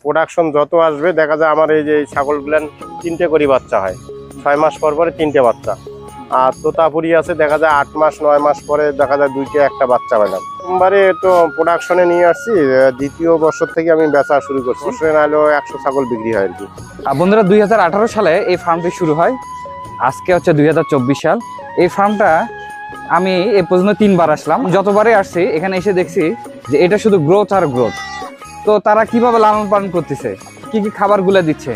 Production যত আসবে, দেখা যায় আমার এই যে ছাগলগুলান তিনটে করে বাচ্চা হয়। ছয় মাস পর পরে তিনটে বাচ্চা। আর তোতাপুরি আছে, দেখা যায় আট মাস, নয় মাস পরে দেখা যায় দুইটা, একটা বাচ্চা পেলাম সোমবারে তো প্রোডাকশনে নিয়ে আসছি দ্বিতীয় বছর থেকে আমি বেচা শুরু করছি। বছরে একশো ছাগল বিক্রি হয় আর কি। বন্ধুরা, দুই হাজার আঠারো সালে এই ফার্মটি শুরু হয়। আজকে হচ্ছে দুই হাজার চব্বিশ সাল। এই ফার্মটা আমি এ পর্যন্ত তিনবার আসলাম। যতবারই আসছি, এখানে এসে দেখছি যে এটা শুধু গ্রোথ আর গ্রোথ তো তারা কীভাবে লালন পালন করতেছে? কি কি খাবারগুলো দিচ্ছে?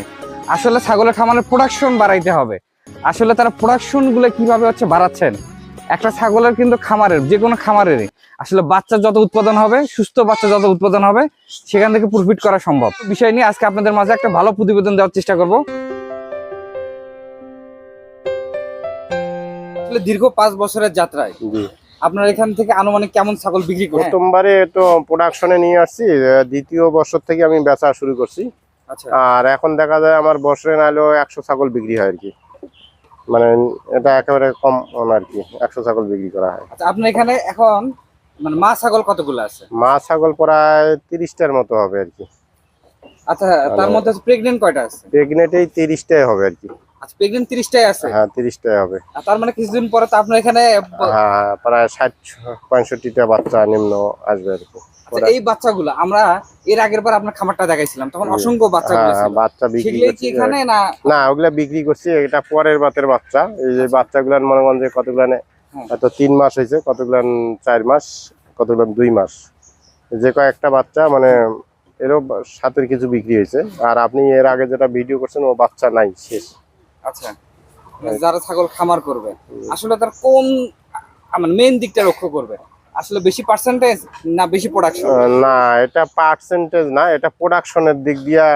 আসলে ছাগলের খামারের প্রোডাকশন বাড়াইতে হবে। আসলে তারা প্রোডাকশনগুলো কীভাবে হচ্ছে বাড়াচ্ছেন? একটা ছাগলের কিন্তু খামারের যে কোনো খামারেরই। আসলে বাচ্চা যত উৎপাদন হবে, সুস্থ বাচ্চা যত উৎপাদন হবে, সেখান থেকে প্রফিট করা সম্ভব। বিষয় নিয়ে আজকে আপনাদের মাঝে একটা ভালো প্রতিবেদন দেওয়ার চেষ্টা করব। দীর্ঘ পাঁচ বছরের যাত্রায় আপনার এখান থেকে আনুমানিক কেমন ছাগল বিক্রি করে? প্রথমবারে তো প্রোডাকশনে নিয়ে আসছি দ্বিতীয় বছর থেকে আমি বেচা শুরু করছি। আচ্ছা। আর এখন দেখা যায় আমার বছরে নাহলেও একশো ছাগল বিক্রি হয় আর কি। মানে এটা একেবারে কম আর কি একশো ছাগল বিক্রি করা হয়। আচ্ছা আপনার এখানে এখন মানে মা ছাগল কতগুলো আছে? মা ছাগল প্রায় তিরিশটার মতো হবে আর কি। আচ্ছা তার মধ্যে প্রেগনেন্ট কয়টা আছে? প্রেগনেন্টেই তিরিশটাই হবে আর কি। আচ্ছা প্রেগনেন্ট তিরিশটাই আছে? হ্যাঁ তিরিশটাই হবে। তার মানে কিছুদিন পরে তো আপনার এখানে হ্যাঁ হ্যাঁ, প্রায় ষাট পঁয়ষট্টিটা বাচ্চা নিম্ন আসবে আর কি। আচ্ছা, এই বাচ্চাগুলো আমরা এর আগের বার আপনার খামারটা দেখাইছিলাম তখন অসংখ্য বাচ্চাগুলো হ্যাঁ বাচ্চা বিক্রি করছি। এখানে না না ওগুলা বিক্রি করছি এটা পরের বাতের বাচ্চা। এই যে বাচ্চাগুলার মনে করেন যে কতগুলানে হ্যাঁ। হয়তো তিন মাস হয়েছে কতগুলান চার মাস কতগুলান দুই মাস। যে কয়েকটা বাচ্চা মানে এরও সাতের কিছু বিক্রি হয়েছে। আর আপনি এর আগে যেটা ভিডিও করছেন ও বাচ্চা নাই শেষ। আচ্ছা। যারা ছাগল খামার করবে আসলে তার কোন মানে মেইন দিকটা লক্ষ্য করবে? আসলে বেশি পার্সেন্টেজ না বেশি প্রোডাকশন না এটা পার্সেন্টেজ না এটা প্রোডাকশনের দিক দিয়া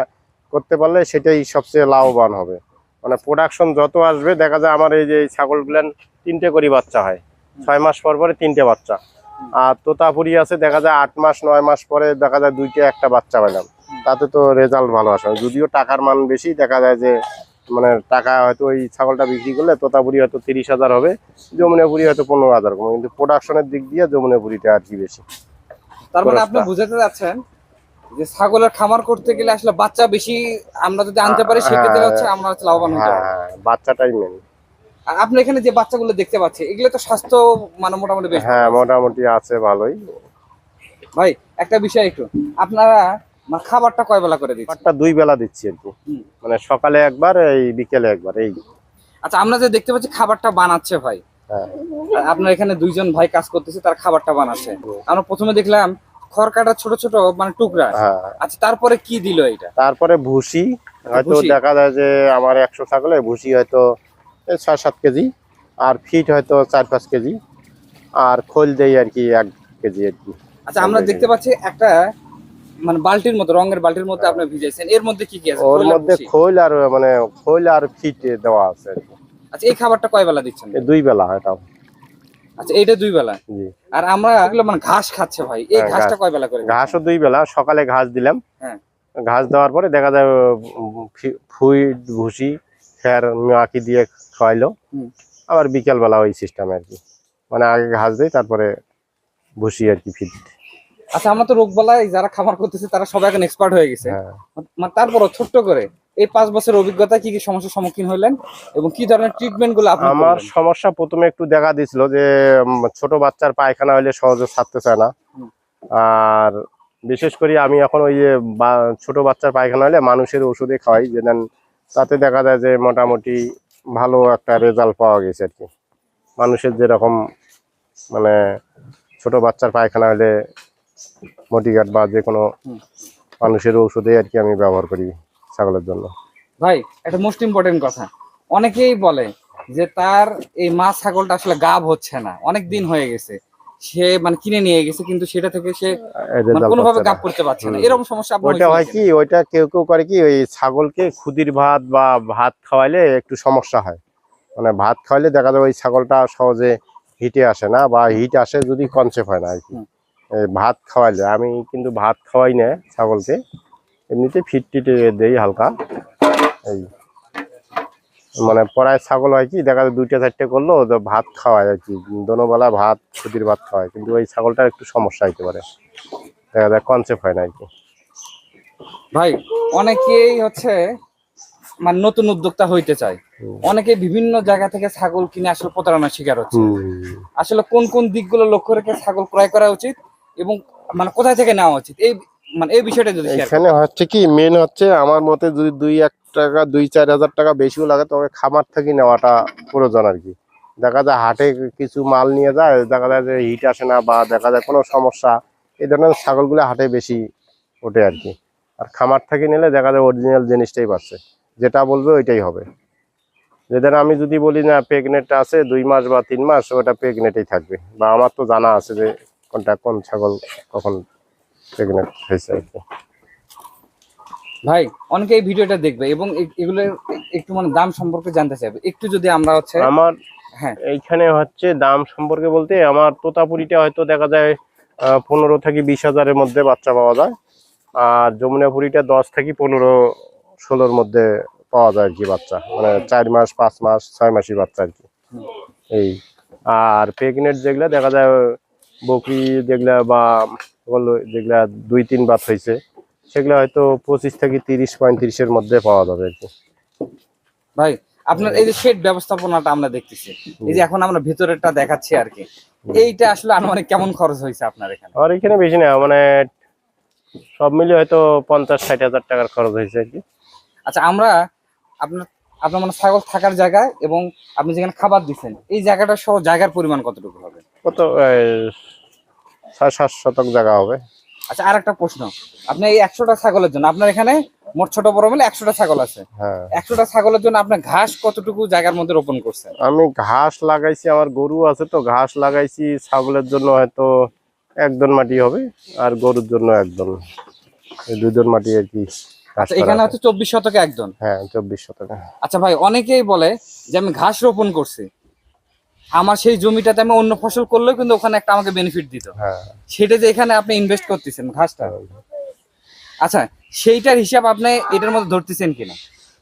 করতে পারলে সেটাই সবচেয়ে লাভবান হবে। মানে প্রোডাকশন যত আসবে দেখা যায় আমার এই যে এই ছাগলগুলান তিনটে করে বাচ্চা হয়। ছয় মাস পর পরে তিনটে বাচ্চা। আর তোতাপুরি আছে দেখা যায় আট মাস নয় মাস পরে দেখা যায় দুইটা একটা বাচ্চা পেলাম। তাতে তো রেজাল্ট ভালো আসে যদিও টাকার মান বেশি দেখা যায় যে মানে টাকা হয়তো ওই ছাগলটা বিক্রি করলে তোতাপুরি হয়তো তিরিশ হাজার হবে যমুনাপুরি হয়তো পনেরো হাজার কমে কিন্তু প্রোডাকশনের দিক দিয়ে যমুনাপুরিটা আর কি বেশি। তার মানে আপনি বুঝাতে যাচ্ছেন যে ছাগলের খামার করতে গেলে আসলে বাচ্চা বেশি আমরা যদি আনতে পারি সেক্ষেত্রে হ্যাঁ। হচ্ছে আমরা হচ্ছে লাভবান হতে হ্যাঁ বাচ্চাটাই মেন আর আপনি এখানে যে বাচ্চাগুলো দেখতে পাচ্ছেন এগুলো তো স্বাস্থ্য মানে মোটামুটি বেশ হ্যাঁ মোটামুটি আছে ভালোই। ভাই একটা বিষয় একটু। আপনারা মানে খাবারটা কয় বেলা করে দিচ্ছেন? খাবারটা দুই বেলা দিচ্ছি হুম। মানে সকালে একবার এই বিকেলে একবার এই। আচ্ছা আমরা যে দেখতে পাচ্ছি খাবারটা বানাচ্ছে ভাই। হ্যাঁ। আপনার এখানে দুইজন ভাই কাজ করতেছে তার খাবারটা বানাচ্ছে। আমরা প্রথমে দেখলাম খড় কাটা ছোট ছোট মানে টুকরা। হ্যাঁ। আচ্ছা তারপরে কি দিল এটা? তারপরে ভুসি। হয়তো দেখা যায় যে আমার একশো ছাগলে ভুসি হয়তো ছয় সাত কেজি আর ফিট হয়তো চার পাঁচ কেজি আর খোল দেই আর কি এক কেজি আর কি। আচ্ছা আমরা দেখতে পাচ্ছি একটা মানে বালতির মতো রঙের বালতির মধ্যে আপনি ভিজাইছেন। এর মধ্যে কি কি আছে? ওর মধ্যে খোল আর মানে খোল আর ফিট দেওয়া আছে আচ্ছা এই খাবারটা কয় বেলা দিচ্ছেন? দুই বেলা তাও আচ্ছা এইটা দুই বেলা? জি। আর আমরা এগুলো মানে ঘাস খাচ্ছে ভাই। এই হ্যাঁ, ঘাসটা কয় বেলা করে ঘাসও দুই বেলা সকালে ঘাস দিলাম। হ্যাঁ। ঘাস দেওয়ার পরে দেখা যায় উম, ফি- ফুইট ভুসি খের মাকি দিয়ে খাওয়াইলো। আবার বিকেল বেলা ওই সিস্টেম আর কি। মানে আগে ঘাস দেই তারপরে ভুসি আর কি ফিট। আচ্ছা আমরা তো রোগ বলায় যারা খামার করতেছে তারা সবাই এখন এক্সপার্ট হয়ে গেছে। হ্যাঁ। তারপরও ছোট্ট করে এই পাঁচ বছর অভিজ্ঞতা কি কি সমস্যার সম্মুখীন হইলেন এবং কি ধরনের ট্রিটমেন্টগুলো আমার সমস্যা প্রথমে একটু দেখা দিছিল যে ছোট বাচ্চার পায়খানা হলে সহজে ছাড়তে চায় না। আর বিশেষ করে আমি এখন ওই যে ছোট বাচ্চার পায়খানা হলে মানুষের ওষুধে খাওয়াই যে দেন তাতে দেখা যায় যে মোটামুটি ভালো একটা রেজাল্ট পাওয়া গেছে আর কি। মানুষের যেরকম মানে ছোট বাচ্চার পায়খানা হলে মটিঘাট বা যে কোনো মানুষের ঔষধে আর কি আমি ব্যবহার করি ছাগলের জন্য। ভাই মোস্ট ইম্পর্টেন্ট কথা। অনেকেই বলে যে তার এই মা ছাগলটা আসলে গাব হচ্ছে না। অনেক দিন হয়ে গেছে। সে মানে কিনে নিয়ে গেছে কিন্তু সেটা থেকে সে মানে কোনোভাবে গাব করতে পারছে না। এরকম সমস্যা ওইটা হয় কি ওইটা কেউ কেউ করে কি ওই ছাগলকে খুদির ভাত বা ভাত খাওয়াইলে একটু সমস্যা হয়। মানে ভাত খাওয়াইলে দেখা যায় ওই ছাগলটা সহজে হিটে আসে না বা হিট আসে যদি কনসেপ্ট হয় না আর কি। ভাত খাওয়াইলে আমি কিন্তু ভাত খাওয়াই না ছাগলকে। এমনিতে ফিট টিটে দেই হালকা। এই মানে পড়ায় ছাগল হয় কি দেখা যায় দুইটা চারটে করল ভাত খাওয়ায় আর কি। দোনোবেলা ভাত খুদির ভাত খাওয়ায়। কিন্তু ওই ছাগলটার একটু সমস্যা হতে পারে। দেখা যায় কনসেপ্ট হয় না আর কি। ভাই অনেকেই হচ্ছে মানে নতুন উদ্যোক্তা হইতে চায়। অনেকে বিভিন্ন জায়গা থেকে ছাগল কিনে আসলে প্রতারণার শিকার হচ্ছে। আসলে কোন কোন দিকগুলো লক্ষ্য রেখে ছাগল ক্রয় করা উচিত? এবং মানে কোথায় থেকে নেওয়া উচিত? এই মানে এই বিষয়টা যদি এখানে হচ্ছে কি মেন হচ্ছে আমার মতে যদি দুই এক টাকা, দুই চার হাজার টাকা বেশিও লাগে, তবে খামার থেকে নেওয়াটা প্রয়োজন আর কি। দেখা যায় হাটে কিছু মাল নিয়ে যায়, দেখা যায় যে হিট আসে না বা দেখা যায় কোনো সমস্যা, এই ধরনের ছাগলগুলো হাটে বেশি ওঠে আর কি। আর খামার থেকে নিলে দেখা যায় অরিজিনাল জিনিসটাই পাচ্ছে, যেটা বলবে ওইটাই হবে। যেদের আমি যদি বলি না প্রেগনেন্ট আছে দুই মাস বা তিন মাস, ওটা প্রেগনেন্টেই থাকবে। বা আমার তো জানা আছে যে কোনটা কোন ছাগল কখন প্রেগনেন্ট হয়েছে আর কি? ভাই অনেকে এই ভিডিওটা দেখবে এবং এ- এগুলোর একটু মানে দাম সম্পর্কে জানতে চাইবে। একটু যদি আমরা হচ্ছে আমার হ্যাঁ। এইখানে হচ্ছে দাম সম্পর্কে বলতে আমার তোতাপুরিটা হয়তো দেখা যায় পনেরো থেকে বিশ হাজারের মধ্যে বাচ্চা পাওয়া যায়। আর যমুনাপুরিটা দশ থেকে পনেরো ষোলোর মধ্যে পাওয়া যায় আর কি বাচ্চা। মানে চার মাস পাঁচ মাস ছয় মাসি বাচ্চা আর কি। এই আর প্রেগনেন্ট যেগুলো দেখা যায় বকরি যেগুলা বা বলল যেগুলা দুই তিন বাত হয়েছে সেগুলা হয়তো পঁচিশ থেকে তিরিশ পঁয়ত্রিশের মধ্যে পাওয়া যাবে আর কি। ভাই আপনার এই যে শেড ব্যবস্থাপনাটা আমরা দেখতেছি এই যে এখন আমরা ভিতরেরটা দেখাচ্ছি আর কি এইটা আসলে আনুমানিক কেমন খরচ হয়েছে আপনার এখানে? আর এখানে বেশি না মানে সব মিলিয়ে হয়তো পঞ্চাশ ষাট হাজার টাকার খরচ হয়েছে আর কি। আচ্ছা আমরা আপনার আপনার মানে ছাগল থাকার জায়গা এবং আপনি যেখানে খাবার দিচ্ছেন এই জায়গাটা সহ জায়গার পরিমাণ কতটুকু হবে? কত ছয় সাত শতক জায়গা হবে। আচ্ছা আর একটা প্রশ্ন। আপনি এই একশোটা ছাগলের জন্য আপনার এখানে মোট ছোট বড় মিলে একশোটা ছাগল আছে। হ্যাঁ। একশোটা ছাগলের জন্য আপনার ঘাস কতটুকু জায়গার মধ্যে রোপণ করছেন? আমি ঘাস লাগাইছি আমার গরু আছে তো ঘাস লাগাইছি ছাগলের জন্য হয়তো একদন মাটি হবে আর গরুর জন্য একদন। এই দুজন মাটি আর কি আচ্ছা এখানে। হচ্ছে চব্বিশ শতকে একজন হ্যাঁ চব্বিশ শতক। আচ্ছা ভাই অনেকেই বলে যে আমি ঘাস রোপণ করছি। আমার সেই জমিটাতে আমি অন্য ফসল করলেও কিন্তু ওখানে একটা আমাকে বেনিফিট দিত। হ্যাঁ। সেটা যে এখানে আপনি ইনভেস্ট করতেছেন ঘাসটা। আচ্ছা সেইটার হিসাব আপনি এটার মধ্যে ধরতেছেন কিনা?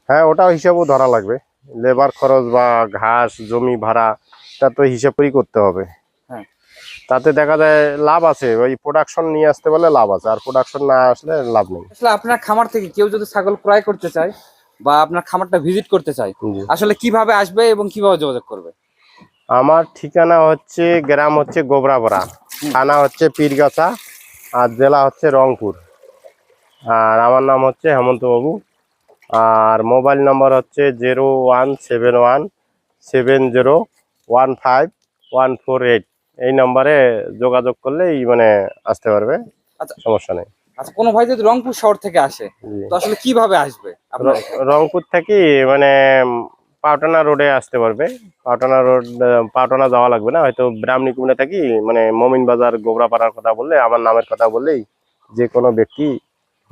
হ্যাঁ ওটাও হিসাবও ধরা লাগবে। লেবার খরচ বা ঘাস জমি ভাড়া তা তো হিসাব করেই করতে হবে। হ্যাঁ। তাতে দেখা যায় লাভ আছে। ওই প্রোডাকশন নিয়ে আসতে পারলে লাভ আছে। আর প্রোডাকশন না আসলে লাভ নেই। আসলে আপনার খামার থেকে কেউ যদি ছাগল ক্রয় করতে চায় বা আপনার খামারটা ভিজিট করতে চায় আসলে কীভাবে আসবে এবং কীভাবে যোগাযোগ করবে? আমার ঠিকানা হচ্ছে গ্রাম হচ্ছে গোবরাপাড়া থানা হচ্ছে পীরগাছা আর জেলা হচ্ছে রংপুর। আর আমার নাম হচ্ছে হেমন্তবাবু। আর মোবাইল নম্বর হচ্ছে zero one seven one seven zero one five one four eight. এই নম্বরে যোগাযোগ করলেই মানে আসতে পারবে আচ্ছা। সমস্যা নেই। আচ্ছা কোনো ভাই যদি রংপুর শহর থেকে আসে তো আসলে কীভাবে আসবে রংপুর থেকে মানে উম, পাওটানা রোডে আসতে পারবে। পাওটানা রোড আহ, পাওটানা যাওয়া লাগবে না। হয়তো ব্রাহ্মণী কুমিরা থাকি মানে মমিন বাজার গোবরাপাড়ার কথা বললে আমার নামের কথা বললেই যে কোনো ব্যক্তি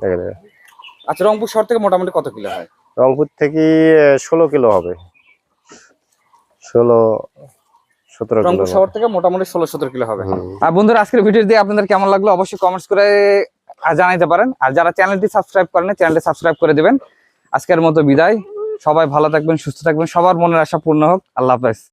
দেখে দেবে। আচ্ছা রংপুর শহর থেকে মোটামুটি কত কিলো হয়? রংপুর থেকে ষোলো কিলো হবে। ষোলো সতেরো রংপুর শহর থেকে মোটামুটি ষোলো সতেরো কিলো হবে। আর বন্ধুরা আজকের ভিডিও দিয়ে আপনাদের কেমন লাগল অবশ্যই কমেন্টস করে জানাইতে পারেন। আর যারা চ্যানেলটি সাবস্ক্রাইব করেন চ্যানেলটি সাবস্ক্রাইব করে দিবেন। আজকের মতো বিদায়। সবাই ভালো থাকবেন সুস্থ থাকবেন সবার মনের আশা পূর্ণ হোক। আল্লাহ হাফেজ।